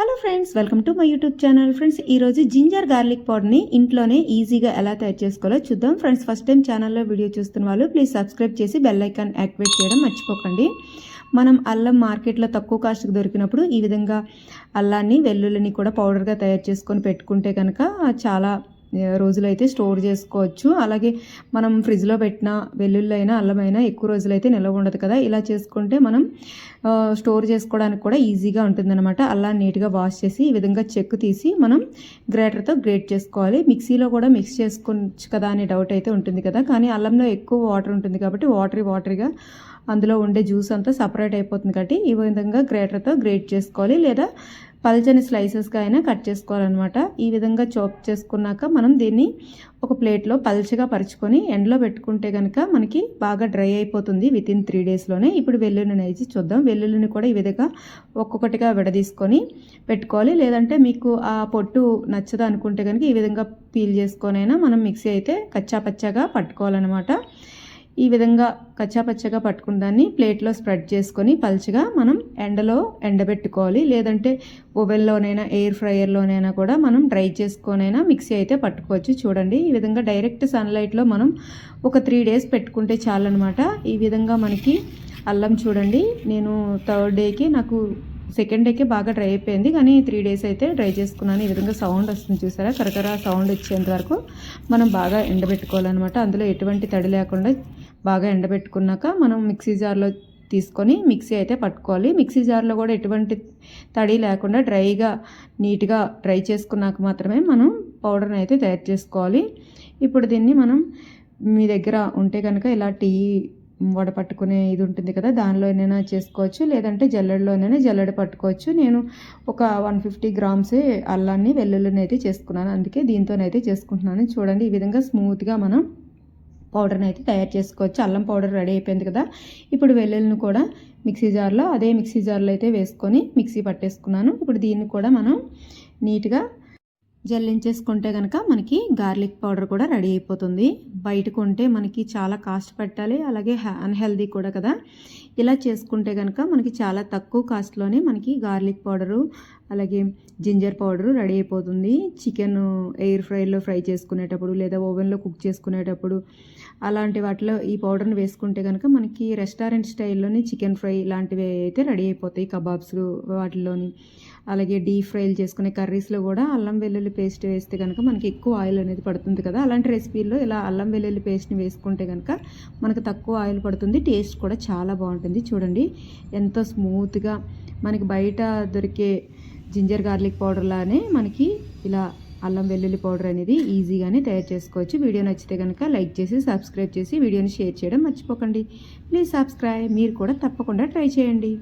Hello friends welcome to my YouTube channel friends ఈరోజు ginger garlic పౌడర్ని ఇంట్లోనే ఈజీగా ఎలా తయారు చేసుకోవాలో చూద్దాం. ఫ్రెండ్స్ ఫస్ట్ టైం ఛానల్లో వీడియో చూస్తున్న వాళ్ళు ప్లీజ్ సబ్స్క్రైబ్ చేసి బెల్ ఐకాన్ యాక్టివేట్ చేయడం మర్చిపోకండి. మనం అల్లం మార్కెట్లో తక్కువ కాస్ట్కి దొరికినప్పుడు ఈ విధంగా అల్లాన్ని వెల్లుల్లిని కూడా పౌడర్గా తయారు చేసుకొని పెట్టుకుంటే కనుక చాలా రోజులైతే స్టోర్ చేసుకోవచ్చు. అలాగే మనం ఫ్రిడ్జ్లో పెట్టిన వెల్లుల్లి అయినా అల్లమైనా ఎక్కువ రోజులైతే నిల్వ ఉండదు కదా. ఇలా చేసుకుంటే మనం స్టోర్ చేసుకోవడానికి కూడా ఈజీగా ఉంటుందన్నమాట. అల్లా నీట్గా వాష్ చేసి ఈ విధంగా చెక్కు తీసి మనం గ్రేటర్తో గ్రేట్ చేసుకోవాలి. మిక్సీలో కూడా మిక్స్ చేసుకోవచ్చు కదా అనే డౌట్ అయితే ఉంటుంది కదా. కానీ అల్లంలో ఎక్కువ వాటర్ ఉంటుంది కాబట్టి వాటరీ వాటరీగా అందులో ఉండే జ్యూస్ అంతా సపరేట్ అయిపోతుంది కాబట్టి ఈ విధంగా గ్రేటర్తో గ్రేట్ చేసుకోవాలి. లేదా పల్చని స్లైసెస్గా అయినా కట్ చేసుకోవాలన్నమాట. ఈ విధంగా చాప్ చేసుకున్నాక మనం దీన్ని ఒక ప్లేట్లో పలచగా పరుచుకొని ఎండలో పెట్టుకుంటే కనుక మనకి బాగా డ్రై అయిపోతుంది విత్ ఇన్ త్రీ డేస్లోనే. ఇప్పుడు వెల్లుల్లిని వేసి చూద్దాం. వెల్లుల్లిని కూడా ఈ విధంగా ఒక్కొక్కటిగా విడదీసుకొని పెట్టుకోవాలి. లేదంటే మీకు ఆ పొట్టు నచ్చదు అనుకుంటే కనుక ఈ విధంగా పీల్ చేసుకొనైనా మనం మిక్సీ అయితే కచ్చా పచ్చగా పట్టుకోవాలన్నమాట. ఈ విధంగా కచ్చాపచ్చగా పట్టుకున్న దాన్ని ప్లేట్లో స్ప్రెడ్ చేసుకొని పల్చగా మనం ఎండలో ఎండబెట్టుకోవాలి. లేదంటే ఓవెన్లోనైనా ఎయిర్ ఫ్రైయర్లోనైనా కూడా మనం డ్రై చేసుకొనైనా మిక్సీ అయితే పట్టుకోవచ్చు. చూడండి ఈ విధంగా డైరెక్ట్ సన్లైట్లో మనం ఒక త్రీ డేస్ పెట్టుకుంటే చాలన్నమాట. ఈ విధంగా మనకి అల్లం చూడండి నేను థర్డ్ డేకి నాకు సెకండ్ డేకే బాగా డ్రై అయిపోయింది. కానీ త్రీ డేస్ అయితే డ్రై చేసుకున్నాను. ఈ విధంగా సౌండ్ వస్తుంది చూసారా? కరకర సౌండ్ వచ్చేంత వరకు మనం బాగా ఎండబెట్టుకోవాలన్నమాట. అందులో ఎటువంటి తడి లేకుండా బాగా ఎండబెట్టుకున్నాక మనం మిక్సీ జార్లో తీసుకొని మిక్సీ అయితే పట్టుకోవాలి. మిక్సీ జార్లో కూడా ఎటువంటి తడి లేకుండా డ్రైగా నీట్గా డ్రై చేసుకున్నాక మాత్రమే మనం పౌడర్ని అయితే తయారు చేసుకోవాలి. ఇప్పుడు దీన్ని మనం మీ దగ్గర ఉంటే కనుక ఇలా టీ వడ పట్టుకునే ఇది ఉంటుంది కదా దానిలోనైనా చేసుకోవచ్చు. లేదంటే జల్లెడలోనైనా జల్లెడ పట్టుకోవచ్చు. నేను ఒక వన్ ఫిఫ్టీ గ్రామ్స్ అల్లాన్ని వెల్లుల్లిని అయితే చేసుకున్నాను. అందుకే దీంతోనైతే చేసుకుంటున్నాను. చూడండి ఈ విధంగా స్మూత్గా మనం పౌడర్ని అయితే తయారు చేసుకోవచ్చు. అల్లం పౌడర్ రెడీ అయిపోయింది కదా. ఇప్పుడు వెల్లుల్లిని కూడా మిక్సీ జార్లో అదే మిక్సీ జార్లో అయితే వేసుకొని మిక్సీ పట్టేసుకున్నాను. ఇప్పుడు దీన్ని కూడా మనం నీట్గా జల్లించేసుకుంటే కనుక మనకి గార్లిక్ పౌడర్ కూడా రెడీ అయిపోతుంది. బయట కొంటే మనకి చాలా కాస్ట్ పెట్టాలి. అలాగే అన్హెల్దీ కూడా కదా. ఇలా చేసుకుంటే కనుక మనకి చాలా తక్కువ కాస్ట్లోనే మనకి గార్లిక్ పౌడరు అలాగే జింజర్ పౌడరు రెడీ అయిపోతుంది. చికెన్ ఎయిర్ ఫ్రైలో ఫ్రై చేసుకునేటప్పుడు లేదా ఓవెన్లో కుక్ చేసుకునేటప్పుడు అలాంటి వాటిలో ఈ పౌడర్ని వేసుకుంటే కనుక మనకి రెస్టారెంట్ స్టైల్లోని చికెన్ ఫ్రై ఇలాంటివి అయితే రెడీ అయిపోతాయి కబాబ్స్ వాటిలోని అలాగే డీప్ ఫ్రైలు చేసుకునే కర్రీస్లో కూడా అల్లం వెల్లుల్లి పేస్ట్ వేస్తే కనుక మనకి ఎక్కువ ఆయిల్ అనేది పడుతుంది కదా. అలాంటి రెసిపీల్లో ఇలా అల్లం వెల్లుల్లి పేస్ట్ని వేసుకుంటే కనుక మనకు తక్కువ ఆయిల్ పడుతుంది టేస్ట్ కూడా చాలా బాగుంటుంది. చూడండి ఎంతో స్మూత్గా మనకి బయట దొరికే జింజర్ గార్లిక్ పౌడర్లానే మనకి ఇలా అల్లం వెల్లుల్లి పౌడర్ అనేది ఈజీగానే తయారు చేసుకోవచ్చు. వీడియో నచ్చితే కనుక లైక్ చేసి సబ్స్క్రైబ్ చేసి వీడియోని షేర్ చేయడం మర్చిపోకండి. ప్లీజ్ సబ్స్క్రైబ్ మీరు కూడా తప్పకుండా ట్రై చేయండి.